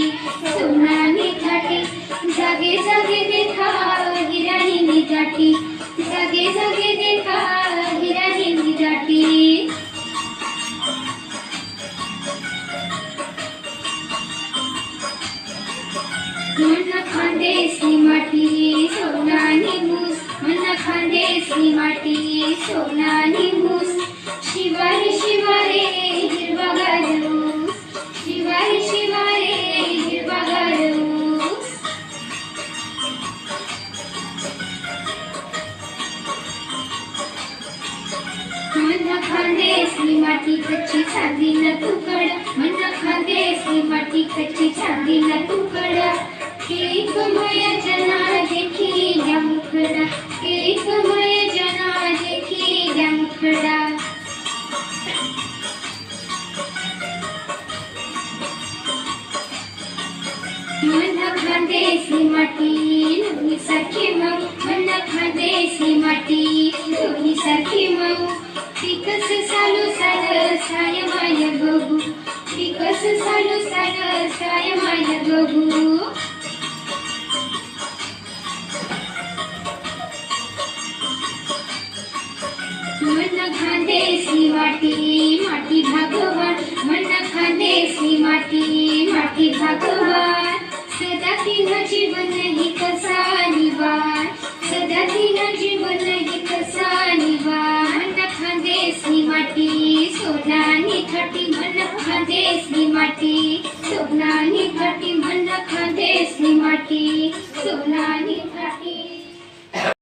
सोनानी थाटी जागे जागे देखा हिरा जाटी जागे जागे देखा हिरा जाटी शिवाय शिवाय मन खांदेसनी माती कच्ची, चांदी न तुकड मन खांदेसनी माती कच्ची, चांदी न तुकड एक मय जना देखी द्या मुखडा। एक मय जना देखी द्या मुखडा। मन खांदेसनी माती मन खांदेसी माटी माटी भगवान। मन खांदेसी माटी माटी भगवान। सदा तीन जीवन ही कसा निवार सदा तीन जीवन ही कसा निवार मन खांदेसी माटी, सोनानी थटी मन खांदेसी माटी, सोनानी थटी मन खांदेसी माटी, सोनानी